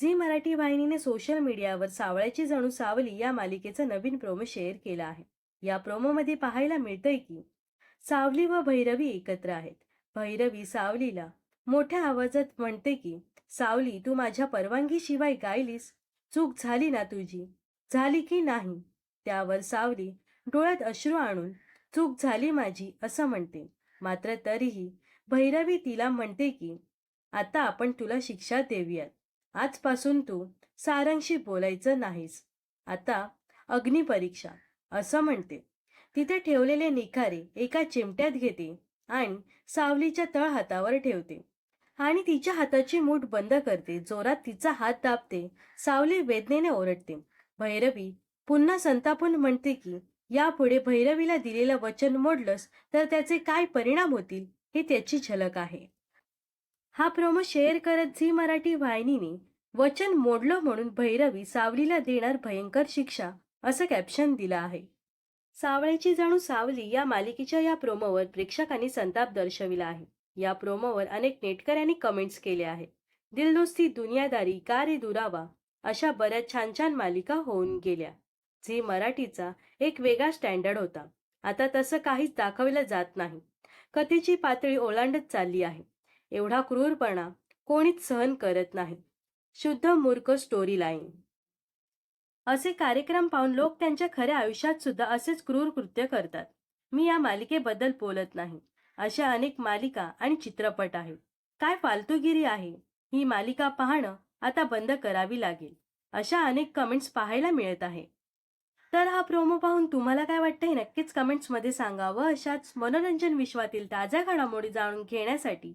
Zee Marathi वाहिनीने social मीडियावर सावळ्याची जणू सावली या मालिकेचा नवीन प्रोमो शेअर केला आहे. या प्रोमोमध्ये पाहायला मिळतंय की सावली व भैरवी एकत्र आहेत. भैरवी सावलीला मोठ्या आवाजात म्हणते की सावली तू माझ्या परवानगीशिवाय गायलीस? चूक झाली ना तुझी? झाली की नाही? त्यावर सावली डोळ्यात अश्रू आणून चूक झाली माझी असं म्हणते. मात्र तरीही भैरवी तिला म्हणते की आता आपण तुला शिक्षा देऊयात. आजपासून तू सारांशी बोलायचं नाहीस. आता अग्निपरीक्षा असं म्हणते. तिथे ठेवलेले निखारे एका चिमट्यात घेते आणि सावलीच्या तळ हातावर ठेवते आणि तिच्या हाताची मूठ बंद करते. जोरात तिचा हात दाबते सावली वेदनेने ओरडते. भैरवी पुन्हा संतापून म्हणते की यापुढे भैरवीला दिलेलं वचन मोडलंस तर त्याचे काय परिणाम होतील? हे त्याची झलक आहे. हा प्रोमो शेअर करत झी मराठी वाहिनीने वचन मोडलं म्हणून भैरवी सावलीला देणार भयंकर शिक्षा असं कॅप्शन दिलं आहे. सावळ्याची जणू सावली या मालिकेच्या या प्रोमोवर प्रेक्षकांनी संताप दर्शविला आहे. या प्रोमोवर अनेक नेटकऱ्यांनी कमेंट्स केले आहेत. दिलदोस्ती दुनियादारी का रे दुरावा अशा बऱ्याच छान छान मालिका होऊन गेल्या. झी मराठीचा एक वेगळा स्टँडर्ड होता. आता तसं काहीच दाखवलं जात नाही. कथेची पातळी ओलांडत चालली आहे. एवढा क्रूरपणा कोणीच सहन करत नाही. शुद्ध मूर्ख स्टोरी लाईन असे कार्यक्रम पाहून लोक त्यांच्या खऱ्या आयुष्यात सुद्धा असेच क्रूर कृत्य करतात. मी या मालिकेबद्दल बोलत नाही. अशा अनेक मालिका आणि चित्रपट आहेत. काय फालतूगिरी आहे? ही मालिका पाहणं आता बंद करावी लागेल. अशा अनेक कमेंट्स पाहायला मिळत आहे. तर हा प्रोमो पाहून तुम्हाला काय वाटतं हे नक्कीच कमेंट्समध्ये सांगा व अशाच मनोरंजन विश्वातील ताज्या घडामोडी जाणून घेण्यासाठी